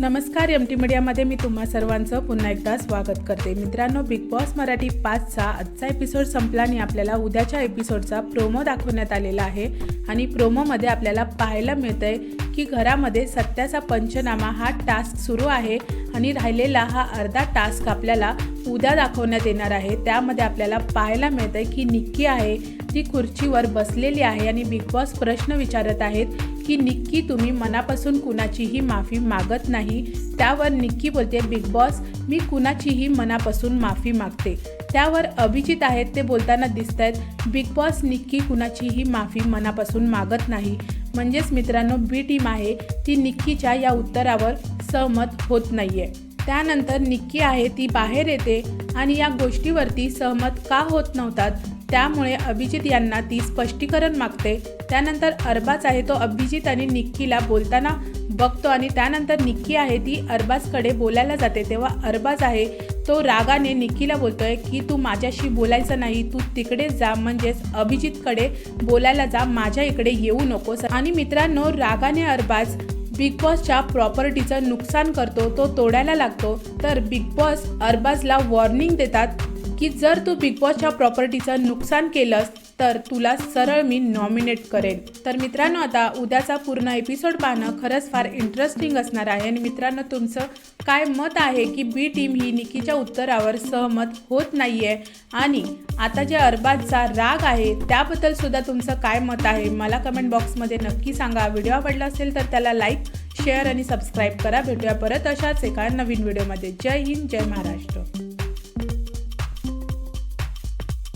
नमस्कार M T मीडियामध्ये मी तुम्हा सर्वांचं पुन्हा एकदा स्वागत करते. मित्रांनो बिग बॉस मराठी पाचचा आजचा एपिसोड संपला आणि आपल्याला उद्याच्या एपिसोडचा प्रोमो दाखवण्यात आलेला आहे. आणि प्रोमोमध्ये आपल्याला पाहायला मिळतंय की घरामध्ये सत्याचा पंचनामा हा टास्क सुरू आहे आणि राहिलेला हा अर्धा टास्क आपल्याला उद्या दाखवण्यात येणार आहे. त्यामध्ये आपल्याला पाहायला मिळतंय की निक्की आहे ती खुर्चीवर बसलेली आहे आणि बिग बॉस प्रश्न विचारत आहेत की निक्की तुम्ही मनापासून कुणाचीही माफी मागत नाही. त्यावर निक्की बोलते बिग बॉस मी कुणाचीही मनापासून माफी मागते. त्यावर अभिजित आहेत ते बोलताना दिसत आहेत बिग बॉस निक्की कुणाचीही माफी मनापासून मागत नाही. म्हणजेच मित्रांनो बी टीम आहे ती निक्कीच्या या उत्तरावर सहमत होत नाहीये. त्यानंतर निक्की आहे ती बाहेर येते आणि या गोष्टीवरती सहमत का होत नव्हतात? त्यामुळे अभिजित यांना ती स्पष्टीकरण मागते. त्यानंतर अरबाज आहे तो अभिजित आणि निक्कीला बोलताना बघतो आणि त्यानंतर निक्की आहे ती अरबाजकडे बोलायला जाते. तेव्हा अरबाज आहे तो रागाने निक्कीला बोलतोय की तू माझ्याशी बोलायचं नाही तू तिकडे जा म्हणजेच अभिजितकडे बोलायला जा माझ्या इकडे येऊ नकोस. आणि मित्रांनो रागाने अरबाज बिग बॉसच्या प्रॉपर्टीचं नुकसान करतो तो तोडायला लागतो. तर बिग बॉस अरबाजला वॉर्निंग देतात की जर तू बिग बॉसच्या प्रॉपर्टीचं नुकसान केलंस तर तुला सरळ मी नॉमिनेट करेन. तर मित्रांनो आता उद्याचा पूर्ण एपिसोड पाहणं खरंच फार इंटरेस्टिंग असणार आहे. आणि मित्रांनो तुमचं काय मत आहे की बी टीम ही निकीच्या उत्तरावर सहमत होत नाही आहे आणि आता जे अरबाजचा राग आहे त्याबद्दल सुद्धा तुमचं काय मत आहे? मला कमेंट बॉक्समध्ये नक्की सांगा. व्हिडिओ आवडला असेल तर त्याला लाईक शेअर आणि सबस्क्राईब करा. भेटूया परत अशाच एका नवीन व्हिडिओमध्ये जय हिंद जय महाराष्ट्र.